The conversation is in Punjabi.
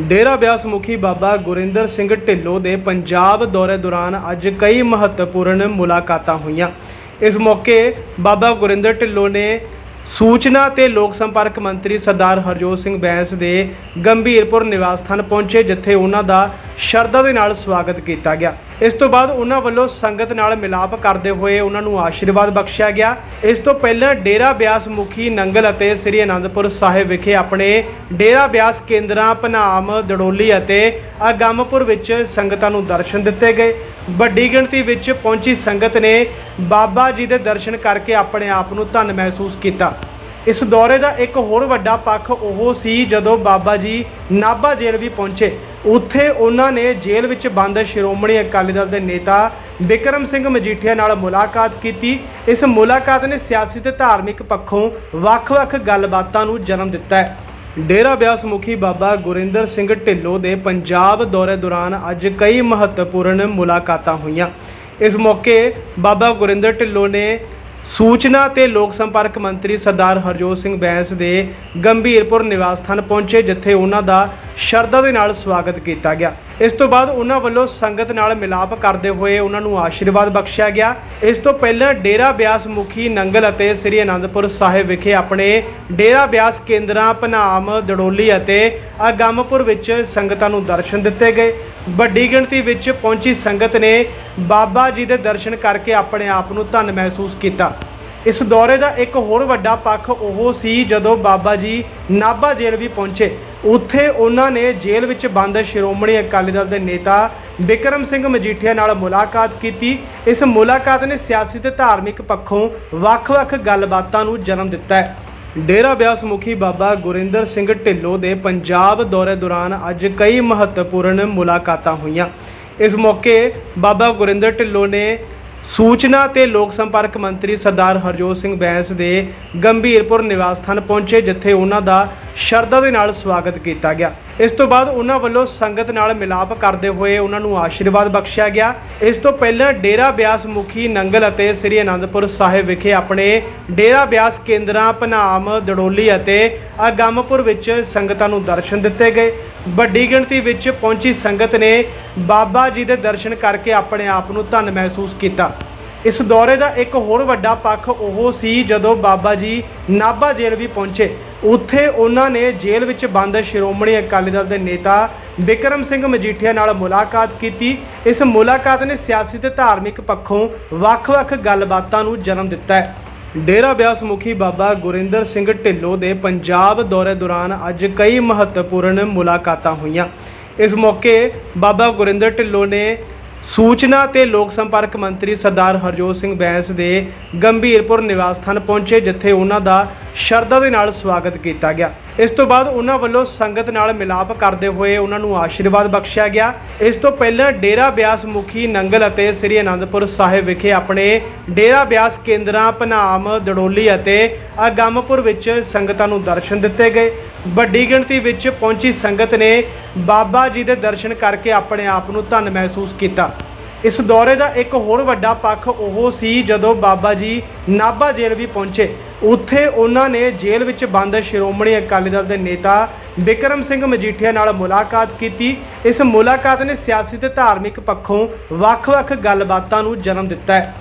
ਡੇਰਾ ਬਿਆਸ ਮੁਖੀ ਬਾਬਾ ਗੁਰਿੰਦਰ ਸਿੰਘ ਢਿੱਲੋਂ ਦੇ ਪੰਜਾਬ ਦੌਰੇ ਦੌਰਾਨ ਅੱਜ ਕਈ ਮਹੱਤਵਪੂਰਨ ਮੁਲਾਕਾਤਾਂ ਹੋਈਆਂ। ਇਸ ਮੌਕੇ ਬਾਬਾ ਗੁਰਿੰਦਰ ਢਿੱਲੋਂ ਨੇ ਸੂਚਨਾ ਤੇ ਲੋਕ ਸੰਪਰਕ ਮੰਤਰੀ ਸਰਦਾਰ ਹਰਜੋਤ ਸਿੰਘ ਬੈਂਸ ਦੇ ਗੰਭੀਰਪੁਰ ਨਿਵਾਸ ਸਥਾਨ ਪਹੁੰਚੇ, ਜਿੱਥੇ ਉਹਨਾਂ ਦਾ ਸ਼ਰਧਾ ਦੇ ਨਾਲ ਸਵਾਗਤ ਕੀਤਾ ਗਿਆ। ਇਸ ਤੋਂ ਬਾਅਦ ਉਹਨਾਂ ਵੱਲੋਂ ਸੰਗਤ ਨਾਲ ਮਿਲਾਪ ਕਰਦੇ ਹੋਏ ਉਹਨਾਂ ਨੂੰ ਆਸ਼ੀਰਵਾਦ ਬਖਸ਼ਿਆ ਗਿਆ। ਇਸ ਤੋਂ ਪਹਿਲਾਂ ਡੇਰਾ ਬਿਆਸ ਮੁਖੀ ਨੰਗਲ ਅਤੇ ਸ੍ਰੀ ਅਨੰਦਪੁਰ ਸਾਹਿਬ ਵਿਖੇ ਆਪਣੇ ਡੇਰਾ ਬਿਆਸ ਕੇਂਦਰਾਂ ਭਨਾਮ ਦੜੋਲੀ ਅਤੇ ਅਗੰਮਪੁਰ ਵਿੱਚ ਸੰਗਤਾਂ ਨੂੰ ਦਰਸ਼ਨ ਦਿੱਤੇ ਗਏ। ਵੱਡੀ ਗਿਣਤੀ ਵਿੱਚ ਪਹੁੰਚੀ ਸੰਗਤ ਨੇ ਬਾਬਾ ਜੀ ਦੇ ਦਰਸ਼ਨ ਕਰਕੇ ਆਪਣੇ ਆਪ ਨੂੰ ਧੰਨ ਮਹਿਸੂਸ ਕੀਤਾ। ਇਸ ਦੌਰੇ ਦਾ ਇੱਕ ਹੋਰ ਵੱਡਾ ਪੱਖ ਉਹ ਸੀ ਜਦੋਂ ਬਾਬਾ ਜੀ ਨਾਭਾ ਜੇਲ੍ਹ ਵੀ ਪਹੁੰਚੇ। ਉੱਥੇ ਉਹਨਾਂ ਨੇ ਜੇਲ੍ਹ ਵਿੱਚ ਬੰਦ ਸ਼੍ਰੋਮਣੀ ਅਕਾਲੀ ਦਲ ਦੇ ਨੇਤਾ ਬਿਕਰਮ ਸਿੰਘ ਮਜੀਠੀਆ ਨਾਲ ਮੁਲਾਕਾਤ ਕੀਤੀ। ਇਸ ਮੁਲਾਕਾਤ ਨੇ ਸਿਆਸੀ ਤੇ ਧਾਰਮਿਕ ਪੱਖੋਂ ਵੱਖ-ਵੱਖ ਗੱਲਬਾਤਾਂ ਨੂੰ ਜਨਮ ਦਿੱਤਾ ਹੈ। ਡੇਰਾ ਬਿਆਸ ਮੁਖੀ ਬਾਬਾ ਗੁਰਿੰਦਰ ਸਿੰਘ ਢਿੱਲੋਂ ਦੇ ਪੰਜਾਬ ਦੌਰੇ ਦੌਰਾਨ ਅੱਜ ਕਈ ਮਹੱਤਵਪੂਰਨ ਮੁਲਾਕਾਤਾਂ ਹੋਈਆਂ। ਇਸ ਮੌਕੇ ਬਾਬਾ ਗੁਰਿੰਦਰ ਢਿੱਲੋਂ ਨੇ ਸੂਚਨਾ ਤੇ ਲੋਕ ਸੰਪਰਕ ਮੰਤਰੀ ਸਰਦਾਰ ਹਰਜੋਤ ਸਿੰਘ ਬੈਂਸ ਦੇ ਗੰਭੀਰਪੁਰ ਨਿਵਾਸ ਸਥਾਨ ਪਹੁੰਚੇ, ਜਿੱਥੇ ਉਹਨਾਂ ਦਾ ਸ਼ਰਧਾ ਦੇ ਨਾਲ ਸਵਾਗਤ ਕੀਤਾ ਗਿਆ। ਇਸ ਤੋਂ ਬਾਅਦ ਉਹਨਾਂ ਵੱਲੋਂ ਸੰਗਤ ਨਾਲ ਮਿਲਾਪ ਕਰਦੇ ਹੋਏ ਉਹਨਾਂ ਨੂੰ ਆਸ਼ੀਰਵਾਦ ਬਖਸ਼ਿਆ ਗਿਆ। ਇਸ ਤੋਂ ਪਹਿਲਾਂ ਡੇਰਾ ਬਿਆਸ ਮੁਖੀ ਨੰਗਲ ਅਤੇ ਸ੍ਰੀ ਅਨੰਦਪੁਰ ਸਾਹਿਬ ਵਿਖੇ ਆਪਣੇ ਡੇਰਾ ਬਿਆਸ ਕੇਂਦਰਾਂ ਭਨਾਮ ਦੜੋਲੀ ਅਤੇ ਅਗੰਮਪੁਰ ਵਿੱਚ ਸੰਗਤਾਂ ਨੂੰ ਦਰਸ਼ਨ ਦਿੱਤੇ ਗਏ। ਵੱਡੀ ਗਿਣਤੀ ਵਿੱਚ ਪਹੁੰਚੀ ਸੰਗਤ ਨੇ ਬਾਬਾ ਜੀ ਦੇ ਦਰਸ਼ਨ ਕਰਕੇ ਆਪਣੇ ਆਪ ਨੂੰ ਧੰਨ ਮਹਿਸੂਸ ਕੀਤਾ। ਇਸ ਦੌਰੇ ਦਾ ਇੱਕ ਹੋਰ ਵੱਡਾ ਪੱਖ ਉਹ ਸੀ ਜਦੋਂ ਬਾਬਾ ਜੀ ਨਾਭਾ ਜੇਲ੍ਹ ਵੀ ਪਹੁੰਚੇ। ਉੱਥੇ ਉਹਨਾਂ ਨੇ ਜੇਲ੍ਹ ਵਿੱਚ ਬੰਦ ਸ਼੍ਰੋਮਣੀ ਅਕਾਲੀ ਦਲ ਦੇ ਨੇਤਾ ਬਿਕਰਮ ਸਿੰਘ ਮਜੀਠੀਆ ਨਾਲ ਮੁਲਾਕਾਤ ਕੀਤੀ। ਇਸ ਮੁਲਾਕਾਤ ਨੇ ਸਿਆਸੀ ਤੇ ਧਾਰਮਿਕ ਪੱਖੋਂ ਵੱਖ-ਵੱਖ ਗੱਲਬਾਤਾਂ ਨੂੰ ਜਨਮ ਦਿੱਤਾ ਹੈ। ਡੇਰਾ ਬਿਆਸ ਮੁਖੀ ਬਾਬਾ ਗੁਰਿੰਦਰ ਸਿੰਘ ਢਿੱਲੋਂ ਦੇ ਪੰਜਾਬ ਦੌਰੇ ਦੌਰਾਨ ਅੱਜ ਕਈ ਮਹੱਤਵਪੂਰਨ ਮੁਲਾਕਾਤਾਂ ਹੋਈਆਂ। ਇਸ ਮੌਕੇ ਬਾਬਾ ਗੁਰਿੰਦਰ ਢਿੱਲੋਂ ਨੇ ਸੂਚਨਾ ਤੇ ਲੋਕ ਸੰਪਰਕ ਮੰਤਰੀ ਸਰਦਾਰ ਹਰਜੋਤ ਸਿੰਘ ਬੈਂਸ ਦੇ ਗੰਭੀਰਪੁਰ ਨਿਵਾਸ ਸਥਾਨ ਪਹੁੰਚੇ, ਜਿੱਥੇ ਉਹਨਾਂ ਦਾ ਸ਼ਰਧਾ ਦੇ ਨਾਲ ਸਵਾਗਤ ਕੀਤਾ ਗਿਆ। ਇਸ ਤੋਂ ਬਾਅਦ ਉਹਨਾਂ ਵੱਲੋਂ ਸੰਗਤ ਨਾਲ ਮਿਲਾਪ ਕਰਦੇ ਹੋਏ ਉਹਨਾਂ ਨੂੰ ਆਸ਼ੀਰਵਾਦ ਬਖਸ਼ਿਆ ਗਿਆ। ਇਸ ਤੋਂ ਪਹਿਲਾਂ ਡੇਰਾ ਬਿਆਸ ਮੁਖੀ ਨੰਗਲ ਅਤੇ ਸ੍ਰੀ ਅਨੰਦਪੁਰ ਸਾਹਿਬ ਵਿਖੇ ਆਪਣੇ ਡੇਰਾ ਬਿਆਸ ਕੇਂਦਰਾਂ ਭਨਾਮ ਦੜੋਲੀ ਅਤੇ ਅਗੰਮਪੁਰ ਵਿੱਚ ਸੰਗਤਾਂ ਨੂੰ ਦਰਸ਼ਨ ਦਿੱਤੇ ਗਏ। ਵੱਡੀ ਗਿਣਤੀ ਵਿੱਚ ਪਹੁੰਚੀ ਸੰਗਤ ਨੇ ਬਾਬਾ ਜੀ ਦੇ ਦਰਸ਼ਨ ਕਰਕੇ ਆਪਣੇ ਆਪ ਨੂੰ ਧੰਨ ਮਹਿਸੂਸ ਕੀਤਾ। ਇਸ ਦੌਰੇ ਦਾ ਇੱਕ ਹੋਰ ਵੱਡਾ ਪੱਖ ਉਹ ਸੀ ਜਦੋਂ ਬਾਬਾ ਜੀ ਨਾਭਾ ਜੇਲ੍ਹ ਵੀ ਪਹੁੰਚੇ। ਉੱਥੇ ਉਹਨਾਂ ਨੇ ਜੇਲ੍ਹ ਵਿੱਚ ਬੰਦ ਸ਼੍ਰੋਮਣੀ ਅਕਾਲੀ ਦਲ ਦੇ ਨੇਤਾ ਬਿਕਰਮ ਸਿੰਘ ਮਜੀਠੀਆ ਨਾਲ ਮੁਲਾਕਾਤ ਕੀਤੀ। ਇਸ ਮੁਲਾਕਾਤ ਨੇ ਸਿਆਸੀ ਤੇ ਧਾਰਮਿਕ ਪੱਖੋਂ ਵੱਖ-ਵੱਖ ਗੱਲਬਾਤਾਂ ਨੂੰ ਜਨਮ ਦਿੱਤਾ ਹੈ। ਡੇਰਾ ਬਿਆਸ ਮੁਖੀ ਬਾਬਾ ਗੁਰਿੰਦਰ ਸਿੰਘ ਢਿੱਲੋਂ ਦੇ ਪੰਜਾਬ ਦੌਰੇ ਦੌਰਾਨ ਅੱਜ ਕਈ ਮਹੱਤਵਪੂਰਨ ਮੁਲਾਕਾਤਾਂ ਹੋਈਆਂ। ਇਸ ਮੌਕੇ ਬਾਬਾ ਗੁਰਿੰਦਰ ਢਿੱਲੋਂ ਨੇ ਸੂਚਨਾ ਤੇ ਲੋਕ ਸੰਪਰਕ ਮੰਤਰੀ ਸਰਦਾਰ ਹਰਜੋਤ ਸਿੰਘ ਬੈਂਸ ਦੇ ਗੰਭੀਰਪੁਰ ਨਿਵਾਸ ਸਥਾਨ ਪਹੁੰਚੇ, ਜਿੱਥੇ ਉਹਨਾਂ ਦਾ ਸ਼ਰਧਾ ਦੇ ਨਾਲ ਸਵਾਗਤ ਕੀਤਾ ਗਿਆ। ਇਸ ਤੋਂ ਬਾਅਦ ਉਹਨਾਂ ਵੱਲੋਂ ਸੰਗਤ ਨਾਲ ਮਿਲਾਪ ਕਰਦੇ ਹੋਏ ਉਹਨਾਂ ਨੂੰ ਆਸ਼ੀਰਵਾਦ ਬਖਸ਼ਿਆ ਗਿਆ। ਇਸ ਤੋਂ ਪਹਿਲਾਂ ਡੇਰਾ ਬਿਆਸ ਮੁਖੀ ਨੰਗਲ ਅਤੇ ਸ੍ਰੀ ਅਨੰਦਪੁਰ ਸਾਹਿਬ ਵਿਖੇ ਆਪਣੇ ਡੇਰਾ ਬਿਆਸ ਕੇਂਦਰਾਂ ਭਨਾਮ ਦੜੋਲੀ ਅਤੇ ਆਗਮਪੁਰ ਵਿੱਚ ਸੰਗਤਾਂ ਨੂੰ ਦਰਸ਼ਨ ਦਿੱਤੇ ਗਏ। ਵੱਡੀ ਗਿਣਤੀ ਵਿੱਚ ਪਹੁੰਚੀ ਸੰਗਤ ਨੇ ਬਾਬਾ ਜੀ ਦੇ ਦਰਸ਼ਨ ਕਰਕੇ ਆਪਣੇ ਆਪ ਨੂੰ ਧੰਨ ਮਹਿਸੂਸ ਕੀਤਾ। ਇਸ ਦੌਰੇ ਦਾ ਇੱਕ ਹੋਰ ਵੱਡਾ ਪੱਖ ਉਹ ਸੀ ਜਦੋਂ ਬਾਬਾ ਜੀ ਨਾਭਾ ਜੇਲ੍ਹ ਵੀ ਪਹੁੰਚੇ। ਉੱਥੇ ਉਹਨਾਂ ਨੇ ਜੇਲ੍ਹ ਵਿੱਚ ਬੰਦ ਸ਼੍ਰੋਮਣੀ ਅਕਾਲੀ ਦਲ ਦੇ ਨੇਤਾ ਬਿਕਰਮ ਸਿੰਘ ਮਜੀਠੀਆ ਨਾਲ ਮੁਲਾਕਾਤ ਕੀਤੀ। ਇਸ ਮੁਲਾਕਾਤ ਨੇ ਸਿਆਸੀ ਤੇ ਧਾਰਮਿਕ ਪੱਖੋਂ ਵੱਖ-ਵੱਖ ਗੱਲਬਾਤਾਂ ਨੂੰ ਜਨਮ ਦਿੱਤਾ ਹੈ।